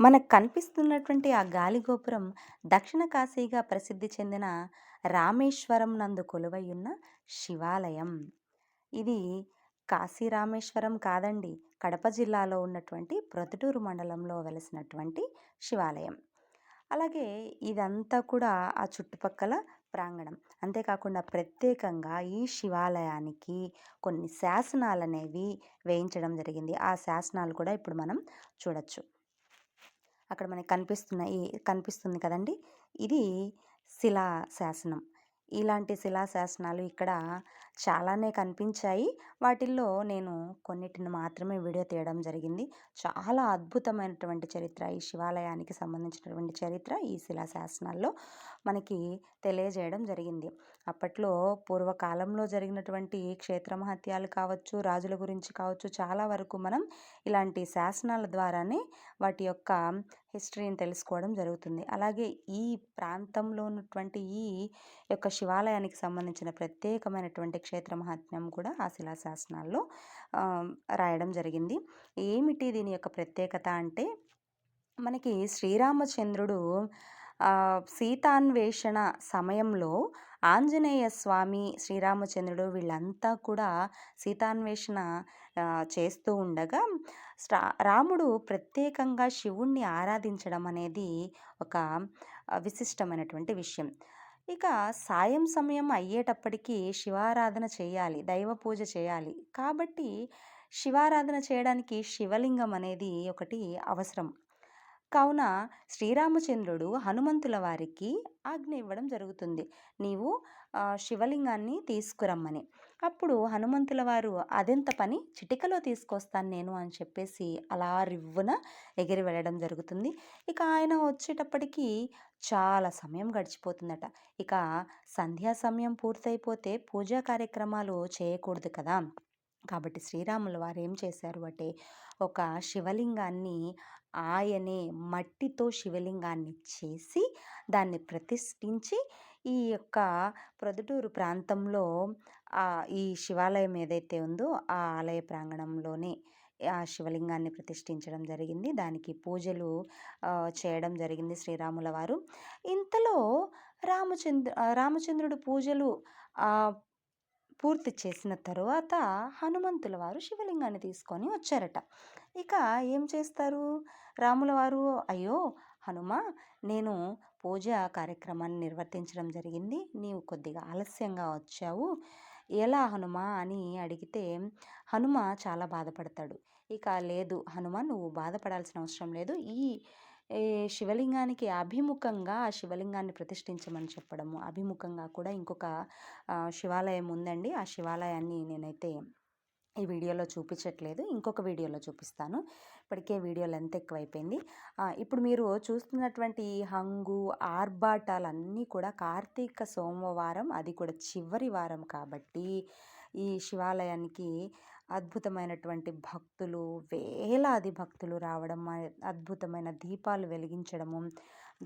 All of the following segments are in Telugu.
మనకు కనిపిస్తున్నటువంటి ఆ గాలి గోపురం దక్షిణ కాశీగా ప్రసిద్ధి చెందిన రామేశ్వరం నందు కొలువైయున్న శివాలయం. ఇది కాశీ రామేశ్వరం కాదండి కడప జిల్లాలో ఉన్నటువంటి ప్రొద్దుటూరు మండలంలో వెలిసినటువంటి శివాలయం. అలాగే ఇదంతా కూడా ఆ చుట్టుపక్కల ప్రాంగణం. అంతేకాకుండా ప్రత్యేకంగా ఈ శివాలయానికి కొన్ని శాసనాలు అనేవి వేయించడం జరిగింది. ఆ శాసనాలు కూడా ఇప్పుడు మనం చూడొచ్చు. అక్కడ మనకి కనిపిస్తున్నాయి కనిపిస్తుంది కదండి. ఇది శిలా శాసనం. ఇలాంటి శిలా శాసనాలు ఇక్కడ చాలానే కనిపించాయి. వాటిల్లో నేను కొన్నిటిని మాత్రమే వీడియో తీయడం జరిగింది. చాలా అద్భుతమైనటువంటి చరిత్ర ఈ శివాలయానికి సంబంధించినటువంటి చరిత్ర ఈ శిలా శాసనాల్లో. మనకి తెలియజేయడం జరిగింది. అప్పట్లో పూర్వకాలంలో జరిగినటువంటి క్షేత్ర మహత్యాలు కావచ్చు రాజుల గురించి కావచ్చు చాలా వరకు మనం ఇలాంటి శాసనాల ద్వారానే వాటి యొక్క హిస్టరీని తెలుసుకోవడం జరుగుతుంది. అలాగే ఈ ప్రాంతంలో ఉన్నటువంటి ఈ యొక్క శివాలయానికి సంబంధించిన ప్రత్యేకమైనటువంటి క్షేత్ర మహాత్మ్యం కూడా ఆ శిలా శాసనాల్లో రాయడం జరిగింది. ఏమిటి దీని యొక్క ప్రత్యేకత అంటే మనకి శ్రీరామచంద్రుడు సీతాన్వేషణ సమయంలో ఆంజనేయ స్వామి శ్రీరామచంద్రుడు వీళ్ళంతా కూడా సీతాన్వేషణ చేస్తూ ఉండగా రాముడు ప్రత్యేకంగా శివుణ్ణి ఆరాధించడం అనేది ఒక విశిష్టమైనటువంటి విషయం. ఇక సాయం సమయం అయ్యేటప్పటికీ శివారాధన చేయాలి దైవ పూజ చేయాలి. కాబట్టి శివారాధన చేయడానికి శివలింగం అనేది ఒకటి అవసరం. కావున శ్రీరామచంద్రుడు హనుమంతుల వారికి ఆజ్ఞ ఇవ్వడం జరుగుతుంది. నీవు శివలింగాన్ని తీసుకురమ్మని. అప్పుడు హనుమంతుల వారు అదెంత పని? చిటికలో తీసుకొస్తాను నేను అని చెప్పేసి అలా రివ్వున ఎగిరి వెళ్ళడం జరుగుతుంది. ఇక ఆయన వచ్చేటప్పటికి చాలా సమయం గడిచిపోతుందట. ఇక సంధ్యా సమయం పూర్తయిపోతే పూజా కార్యక్రమాలు చేయకూడదు కదా. కాబట్టి శ్రీరాముల వారు ఏం చేశారు అంటే ఒక శివలింగాన్ని ఆయనే మట్టితో శివలింగాన్ని చేసి దాన్ని ప్రతిష్ఠించి ఈ యొక్క ప్రొద్దుటూరు ప్రాంతంలో ఈ శివాలయం ఏదైతే ఉందో ఆ ఆలయ ప్రాంగణంలోనే ఆ శివలింగాన్ని ప్రతిష్ఠించడం జరిగింది. దానికి పూజలు చేయడం జరిగింది శ్రీరాముల వారు. ఇంతలో రామచంద్ర రామచంద్రుడు పూజలు పూర్తి చేసిన తరువాత హనుమంతుల వారు శివలింగాన్ని తీసుకొని వచ్చారట. ఇక ఏం చేస్తారు? రాముల వారు అయ్యో హనుమ నేను పూజ కార్యక్రమాన్ని నిర్వర్తించడం జరిగింది. నీవు కొద్దిగా ఆలస్యంగా వచ్చావు. ఎలా హనుమ? అని అడిగితే హనుమ చాలా బాధపడతాడు. ఇక లేదు హనుమ నువ్వు బాధపడాల్సిన అవసరం లేదు. ఈ శివలింగానికి అభిముఖంగా ఆ శివలింగాన్ని ప్రతిష్ఠించమని చెప్పడము. అభిముఖంగా కూడా ఇంకొక శివాలయం ఉందండి. ఆ శివాలయాన్ని నేనైతే ఈ వీడియోలో చూపించట్లేదు. ఇంకొక వీడియోలో చూపిస్తాను. ఇప్పటికే వీడియో లెంత్ ఎక్కువైపోయింది. ఇప్పుడు మీరు చూస్తున్నటువంటి ఈ హంగు ఆర్భాటాలన్నీ కూడా కార్తీక సోమవారం అది కూడా చివరి వారం కాబట్టి ఈ శివాలయానికి అద్భుతమైనటువంటి భక్తులు వేలాది భక్తులు రావడం అద్భుతమైన దీపాలు వెలిగించడము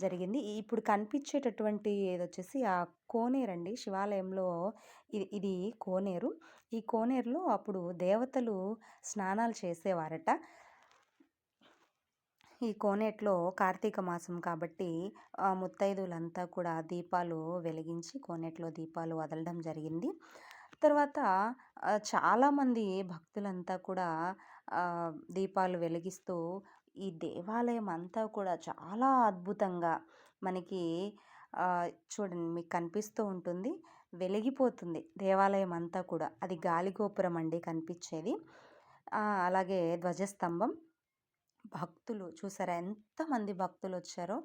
జరిగింది. ఇప్పుడు కనిపించేటటువంటి ఏదొచ్చేసి ఆ కోనేరండి. శివాలయంలో ఇది ఇది కోనేరు. ఈ కోనేరులో అప్పుడు దేవతలు స్నానాలు చేసేవారట. ఈ కోనేట్లో కార్తీక మాసం కాబట్టి ముత్తైదులంతా కూడా దీపాలు వెలిగించి కోనేట్లో దీపాలు వదలడం జరిగింది. తర్వాత చాలామంది భక్తులంతా కూడా దీపాలు వెలిగిస్తూ ఈ దేవాలయం అంతా కూడా చాలా అద్భుతంగా మనకి చూడండి మీకు కనిపిస్తూ ఉంటుంది. వెలిగిపోతుంది దేవాలయం అంతా కూడా. అది గాలిగోపురం అండి కనిపించేది. అలాగే ధ్వజస్తంభం. భక్తులు చూసారా? ఎంతమంది భక్తులు వచ్చారో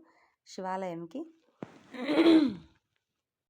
శివాలయంకి.